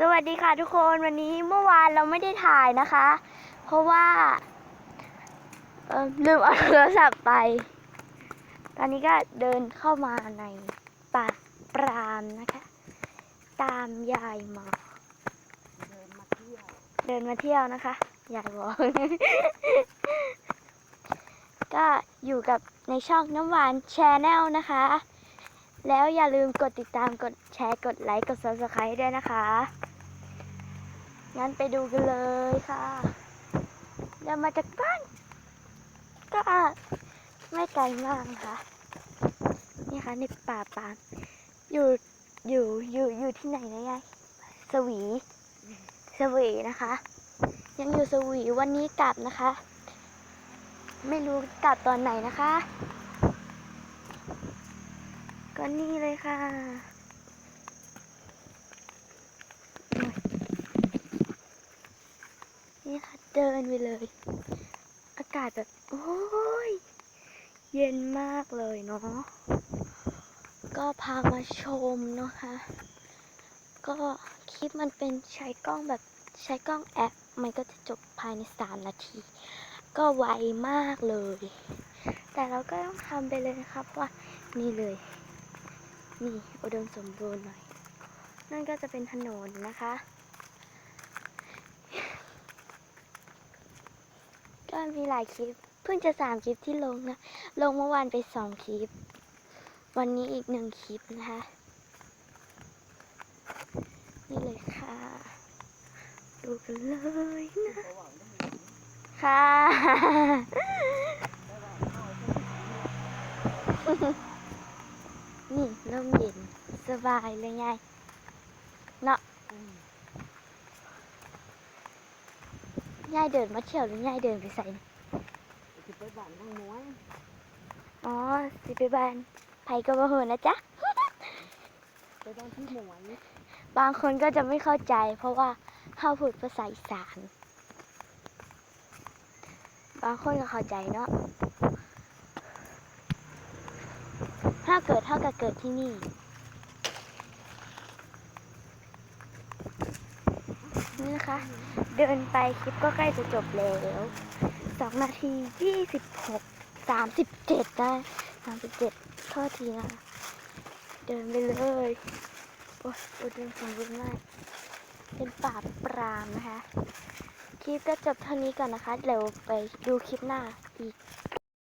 สวัสดีค่ะทุกคนวันนี้เมื่อวานเราไม่ได้ถ่ายนะคะ เพราะว่าลืมเอาโทรศัพท์ไป ตอนนี้ก็เดินเข้ามาในป่าปรามนะคะ ตามยายมาเดินมาเที่ยวเดินมาเที่ยวนะคะยายบอกก็อยู่กับในช่องน้ำหวานแชนแนลนะคะ แล้วอย่าลืมกดติดตามกดแชร์กดไลค์กด subscribe ด้วยนะคะ งั้นไปดูกันเลยค่ะเดินมาจากบ้าน ก็ไม่ไกลมากนะคะนี่ค่ะในป่าปามอยู่อยู่อยู่อยู่ที่ไหนนะยายสวี สวีนะคะ ยังอยู่สวีวันนี้กลับนะคะ ไม่รู้กลับตอนไหนนะคะ ก็นี่เลยค่ะ นี่ค่ะ เดินไปเลย อากาศแบบ โอ้ย เย็นมากเลยเนาะ ก็พามาชมนะคะ ก็คลิปมันเป็นใช้กล้องแบบใช้กล้องแอป มันก็จะจบภายใน3นาที ก็ไวมากเลย แต่เราก็ต้องทำไปเลยนะคะเพราะว่านี่เลย นี่อุดมสมบูรณ์หน่อย นั่นก็จะเป็นถนนนะคะ ก็มีหลายคลิป เพิ่งจะสามคลิปที่ลงนะ ลงเมื่อวานไปสองคลิป วันนี้อีกหนึ่งคลิปนะคะ นี่เลยค่ะ ดูกันเลยนะ ค่ะ นี่ร่มเย็นสบายเลยไง เนาะ อืม ยายเดินมาเที่ยวหรือยายเดินไปใส่นี่จะไปบ้านข้างน้อยอ๋อสิไปบ้านไผก็บ่ฮู้นะจ๊ะ ไปบ้านที่หมวยบางคนก็จะไม่เข้าใจ เพราะว่าเฮาพูดภาษาอีสาน บางคนก็เข้าใจเนาะถ้าเกิดเท่ากับเกิดที่นี่ นี่นะคะ เดินไปคลิปก็ใกล้จะจบแล้วสองนาทียี่สิบหกสามสิบเจ็ดได้สามสิบเจ็ดโทษทีนะคะเดินไปเลย โอ้ยอุดมสมบูรณ์มากเป็นป่าปรามนะคะ คลิปก็จบเท่านี้ก่อนนะคะ เดี๋ยวไปดูคลิปหน้าอีก